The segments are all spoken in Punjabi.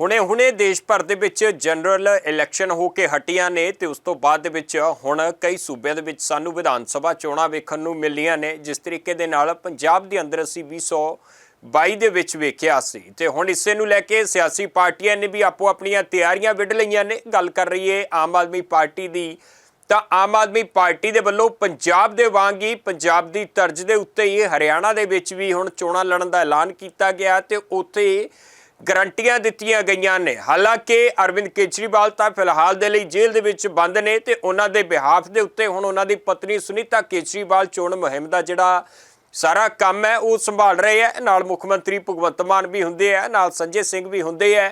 ਹੁਣੇ-ਹੁਣੇ ਦੇਸ਼ ਭਰ ਦੇ ਵਿੱਚ ਜਨਰਲ ਇਲੈਕਸ਼ਨ ਹੋ ਕੇ ਹਟੀਆਂ ਨੇ ਤੇ ਉਸ ਤੋਂ ਬਾਅਦ ਦੇ ਵਿੱਚ ਹੁਣ ਕਈ ਸੂਬਿਆਂ ਦੇ ਵਿੱਚ ਸਾਨੂੰ ਵਿਧਾਨ ਸਭਾ ਚੋਣਾਂ ਵੇਖਣ ਨੂੰ ਮਿਲੀਆਂ ਨੇ, ਜਿਸ ਤਰੀਕੇ ਦੇ ਨਾਲ ਪੰਜਾਬ ਦੇ ਅੰਦਰ ਅਸੀਂ 2022 ਦੇ ਵਿੱਚ ਵੇਖਿਆ ਸੀ। ਤੇ ਹੁਣ ਇਸੇ ਨੂੰ ਲੈ ਕੇ ਸਿਆਸੀ ਪਾਰਟੀਆਂ ਨੇ ਵੀ ਆਪੋ ਆਪਣੀਆਂ ਤਿਆਰੀਆਂ ਵਿੱਢ ਲਈਆਂ ਨੇ। ਗੱਲ ਕਰ ਰਹੀ ਹੈ ਆਮ ਆਦਮੀ ਪਾਰਟੀ ਦੀ, ਤਾਂ ਆਮ ਆਦਮੀ ਪਾਰਟੀ ਦੇ ਵੱਲੋਂ ਪੰਜਾਬ ਦੇ ਵਾਂਗ ਹੀ ਪੰਜਾਬ ਦੀ ਤਰਜ਼ ਦੇ ਉੱਤੇ ਹੀ ਹਰਿਆਣਾ ਦੇ ਵਿੱਚ ਵੀ ਹੁਣ ਚੋਣਾਂ ਲੜਨ ਦਾ ਐਲਾਨ ਕੀਤਾ ਗਿਆ ਤੇ ਉੱਥੇ ਗਰੰਟੀਆਂ ਦਿੱਤੀਆਂ ਗਈਆਂ ਨੇ। ਹਾਲਾਂਕਿ ਅਰਵਿੰਦ ਕੇਜਰੀਵਾਲ ਤਾਂ ਫਿਲਹਾਲ ਦੇ ਲਈ ਜੇਲ੍ਹ ਦੇ ਵਿੱਚ ਬੰਦ ਨੇ ਤੇ ਉਹਨਾਂ ਦੇ ਬਿਹਾਫ ਦੇ ਉੱਤੇ ਹੁਣ ਉਹਨਾਂ ਦੀ ਪਤਨੀ ਸੁਨੀਤਾ ਕੇਜਰੀਵਾਲ ਚੋਣ ਮੁਹਿੰਮ ਦਾ ਜਿਹੜਾ ਸਾਰਾ ਕੰਮ ਹੈ, ਉਹ ਸੰਭਾਲ ਰਹੇ ਹੈ। ਨਾਲ ਮੁੱਖ ਮੰਤਰੀ ਭਗਵੰਤ ਮਾਨ ਵੀ ਹੁੰਦੇ ਆ ਨਾਲ ਸੰਜੇ ਸਿੰਘ ਵੀ ਹੁੰਦੇ ਆ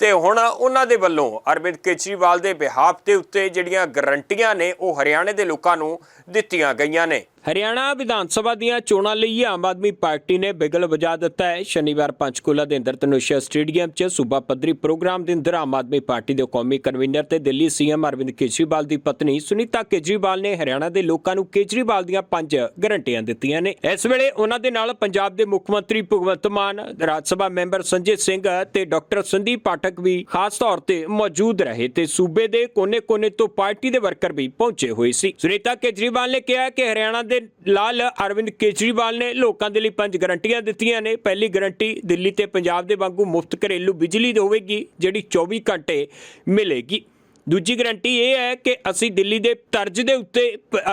ਤੇ ਹੁਣ ਉਹਨਾਂ ਦੇ ਵੱਲੋਂ ਅਰਵਿੰਦ ਕੇਜਰੀਵਾਲ ਦੇ ਬਿਹਾਫ ਦੇ ਉੱਤੇ ਜਿਹੜੀਆਂ ਗਰੰਟੀਆਂ ਨੇ, ਉਹ ਹਰਿਆਣੇ ਦੇ ਲੋਕਾਂ ਨੂੰ ਦਿੱਤੀਆਂ ਗਈਆਂ ਨੇ। ਹਰਿਆਣਾ ਵਿਧਾਨ ਸਭਾ ਦੀਆਂ ਚੋਣਾਂ ਲਈ ਆਮ ਆਦਮੀ ਪਾਰਟੀ ਨੇ ਬਿਗਲ ਵਜਾ ਦਿੱਤਾ ਹੈ। ਸ਼ਨੀਵਾਰ ਪੰਚਕੂਲਾ ਦੇ ਅੰਦਰ ਤਨੁਸ਼ਾ ਸਟੇਡੀਅਮ 'ਚ ਸੂਬਾ ਪੱਧਰੀ ਪ੍ਰੋਗਰਾਮ ਦੇ ਅੰਦਰ ਆਮ ਆਦਮੀ ਪਾਰਟੀ ਦੇ ਕੌਮੀ ਕਨਵੀਨਰ ਤੇ ਦਿੱਲੀ ਸੀਐਮ ਅਰਵਿੰਦ ਕੇਜਰੀਵਾਲ ਦੀ ਪਤਨੀ ਸੁਨੀਤਾ ਕੇਜਰੀਵਾਲ ਨੇ ਹਰਿਆਣਾ ਦੇ ਲੋਕਾਂ ਨੂੰ ਕੇਜਰੀਵਾਲ ਦੀਆਂ ਪੰਜ ਗਰੰਟੀਆਂ ਦਿੱਤੀਆਂ ਨੇ। ਇਸ ਵੇਲੇ ਉਹਨਾਂ ਦੇ ਨਾਲ ਪੰਜਾਬ ਦੇ ਮੁੱਖ ਮੰਤਰੀ ਭਗਵੰਤ ਮਾਨ, ਰਾਜ ਸਭਾ ਮੈਂਬਰ ਸੰਜੇ ਸਿੰਘ ਤੇ ਡਾਕਟਰ ਸੰਦੀਪ ਪਾਠਕ ਵੀ ਖਾਸ ਤੌਰ ਤੇ ਮੌਜੂਦ ਰਹੇ ਤੇ ਸੂਬੇ ਦੇ ਕੋਨੇ-ਕੋਨੇ ਤੋਂ ਪਾਰਟੀ ਦੇ ਵਰਕਰ ਵੀ ਪਹੁੰਚੇ ਹੋਏ ਸੀ। ਸੁਨੀਤਾ ਕੇਜਰੀਵਾਲ ਨੇ ਕਿਹਾ ਕਿ ਹਰਿਆਣਾ ਦੇ ਲਾਲ ਅਰਵਿੰਦ ਕੇਜਰੀਵਾਲ ਨੇ ਲੋਕਾਂ ਦੇ ਲਈ ਪੰਜ ਗਰੰਟੀਆਂ ਦਿੱਤੀਆਂ ਨੇ। ਪਹਿਲੀ ਗਰੰਟੀ ਦਿੱਲੀ ਤੇ ਪੰਜਾਬ ਦੇ ਵਾਂਗੂ ਮੁਫਤ ਘਰੇਲੂ ਬਿਜਲੀ ਹੋਵੇਗੀ, ਜਿਹੜੀ 24 ਘੰਟੇ ਮਿਲੇਗੀ। ਦੂਜੀ ਗਰੰਟੀ ਇਹ ਹੈ ਕਿ ਅਸੀਂ ਦਿੱਲੀ ਦੇ ਤਰਜ਼ ਦੇ ਉੱਤੇ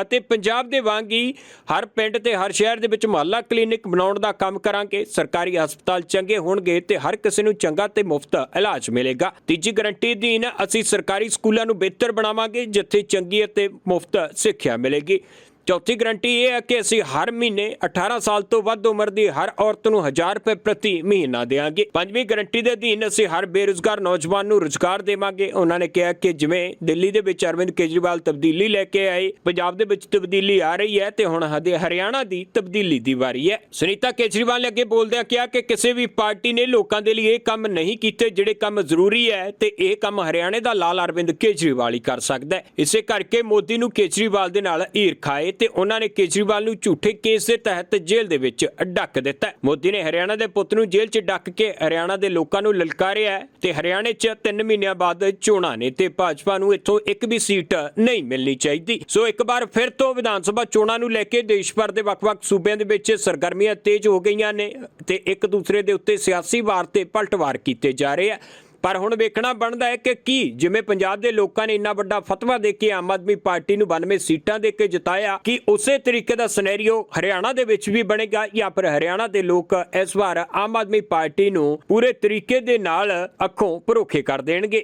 ਅਤੇ ਪੰਜਾਬ ਦੇ ਵਾਂਗ ਹੀ ਹਰ ਪਿੰਡ ਤੇ ਹਰ ਸ਼ਹਿਰ ਦੇ ਵਿੱਚ ਮੁਹੱਲਾ ਕਲੀਨਿਕ ਬਣਾਉਣ ਦਾ ਕੰਮ ਕਰਾਂਗੇ। ਸਰਕਾਰੀ ਹਸਪਤਾਲ ਚੰਗੇ ਹੋਣਗੇ ਤੇ ਹਰ ਕਿਸੇ ਨੂੰ ਚੰਗਾ ਤੇ ਮੁਫਤ ਇਲਾਜ ਮਿਲੇਗਾ। ਤੀਜੀ ਗਰੰਟੀ ਅਧੀਨ ਅਸੀਂ ਸਰਕਾਰੀ ਸਕੂਲਾਂ ਨੂੰ ਬਿਹਤਰ ਬਣਾਵਾਂਗੇ, ਜਿੱਥੇ ਚੰਗੀ ਅਤੇ ਮੁਫਤ ਸਿੱਖਿਆ ਮਿਲੇਗੀ। ਚੌਥੀ ਗਰੰਟੀ ਇਹ ਹੈ ਕਿ ਅਸੀਂ ਹਰ ਮਹੀਨੇ 18 ਸਾਲ ਤੋਂ ਵੱਧ ਉਮਰ ਦੀ ਹਰ ਔਰਤ ਨੂੰ 1000 ਰੁਪਏ ਪ੍ਰਤੀ ਮਹੀਨਾ ਦੇਵਾਂਗੇ। ਪੰਜਵੀਂ ਗਰੰਟੀ ਦੇ ਅਧੀਨ ਅਸੀਂ ਹਰ ਬੇਰੁਜ਼ਗਾਰ ਨੌਜਵਾਨ ਨੂੰ ਰੁਜ਼ਗਾਰ ਦੇਵਾਂਗੇ। ਉਹਨਾਂ ਨੇ ਕਿਹਾ ਕਿ ਜਿਵੇਂ ਦਿੱਲੀ ਦੇ ਵਿੱਚ ਅਰਵਿੰਦ ਕੇਜਰੀਵਾਲ ਤਬਦੀਲੀ ਲੈ ਕੇ ਆਏ, ਪੰਜਾਬ ਦੇ ਵਿੱਚ ਤਬਦੀਲੀ ਆ ਰਹੀ ਹੈ ਤੇ ਹੁਣ ਹਦੇ ਹਰਿਆਣਾ ਦੀ ਤਬਦੀਲੀ ਦੀ ਵਾਰੀ ਹੈ। ਸੁਨੀਤਾ ਕੇਜਰੀਵਾਲ ਨੇ ਅੱਗੇ ਬੋਲਦਿਆਂ ਕਿਹਾ ਕਿ ਕਿਸੇ ਵੀ ਪਾਰਟੀ ਨੇ ਲੋਕਾਂ ਦੇ ਲਈ ਇਹ ਕੰਮ ਨਹੀਂ ਕੀਤੇ ਜਿਹੜੇ ਕੰਮ ਜ਼ਰੂਰੀ ਹੈ ਤੇ ਇਹ ਕੰਮ ਹਰਿਆਣੇ ਦਾ ਲਾਲ ਅਰਵਿੰਦ ਕੇਜਰੀਵਾਲ ਹੀ ਕਰ ਸਕਦਾ ਹੈ। ਇਸੇ ਕਰਕੇ ਮੋਦੀ ਨੂੰ ਕੇਜਰੀਵਾਲ ਦੇ ਨਾਲ ਈਰਖਾ ਹੈ ਤੇ ਉਹਨਾਂ ਨੇ ਕੇਜਰੀਵਾਲ ਨੂੰ ਝੂਠੇ ਕੇਸ ਦੇ ਤਹਿਤ ਜੇਲ੍ਹ ਦੇ ਵਿੱਚ ਡੱਕ ਦਿੱਤਾ ਮੋਦੀ ਨੇ ਹਰਿਆਣਾ ਦੇ ਪੁੱਤ ਨੂੰ ਜੇਲ੍ਹ 'ਚ ਡੱਕ ਕੇ ਹਰਿਆਣਾ ਦੇ ਲੋਕਾਂ ਨੂੰ ਲਲਕਾਰਿਆ ਤੇ ਹਰਿਆਣੇ 'ਚ 3 ਮਹੀਨਿਆਂ ਬਾਅਦ ਚੋਣਾਂ ਨੇ ਤੇ ਭਾਜਪਾ ਨੂੰ ਇੱਥੋਂ ਇੱਕ ਵੀ ਸੀਟ ਨਹੀਂ ਮਿਲਣੀ ਚਾਹੀਦੀ। ਸੋ ਇੱਕ ਵਾਰ ਫਿਰ ਤੋਂ ਵਿਧਾਨ ਸਭਾ ਚੋਣਾਂ ਨੂੰ ਲੈ ਕੇ ਦੇਸ਼ ਭਰ ਦੇ ਵੱਖ-ਵੱਖ ਸੂਬਿਆਂ ਦੇ ਵਿੱਚ ਸਰਗਰਮੀਆਂ ਤੇਜ਼ ਹੋ ਗਈਆਂ ਨੇ ਤੇ ਇੱਕ ਦੂਸਰੇ ਦੇ ਉੱਤੇ ਸਿਆਸੀ ਵਾਰ ਤੇ ਪਲਟਵਾਰ ਕੀਤੇ ਜਾ ਰਹੇ ਆ। ਪਰ ਹੁਣ ਵੇਖਣਾ ਬਣਦਾ ਹੈ ਕਿ ਕੀ, ਜਿਵੇਂ ਪੰਜਾਬ ਦੇ ਲੋਕਾਂ ਨੇ ਇੰਨਾ ਵੱਡਾ ਫਤਵਾ ਦੇ ਕੇ ਆਮ ਆਦਮੀ ਪਾਰਟੀ ਨੂੰ 92 ਸੀਟਾਂ ਦੇ ਕੇ ਜਿਤਾਇਆ, ਕਿ ਉਸੇ ਤਰੀਕੇ ਦਾ ਸਿਨੈਰੀਓ ਹਰਿਆਣਾ ਦੇ ਵਿੱਚ ਵੀ ਬਣੇਗਾ ਜਾਂ ਫਿਰ ਹਰਿਆਣਾ ਦੇ ਲੋਕ ਇਸ ਵਾਰ ਆਮ ਆਦਮੀ ਪਾਰਟੀ ਨੂੰ ਪੂਰੇ ਤਰੀਕੇ ਦੇ ਨਾਲ ਅੱਖੋਂ ਭਰੋਖੇ ਕਰ ਦੇਣਗੇ?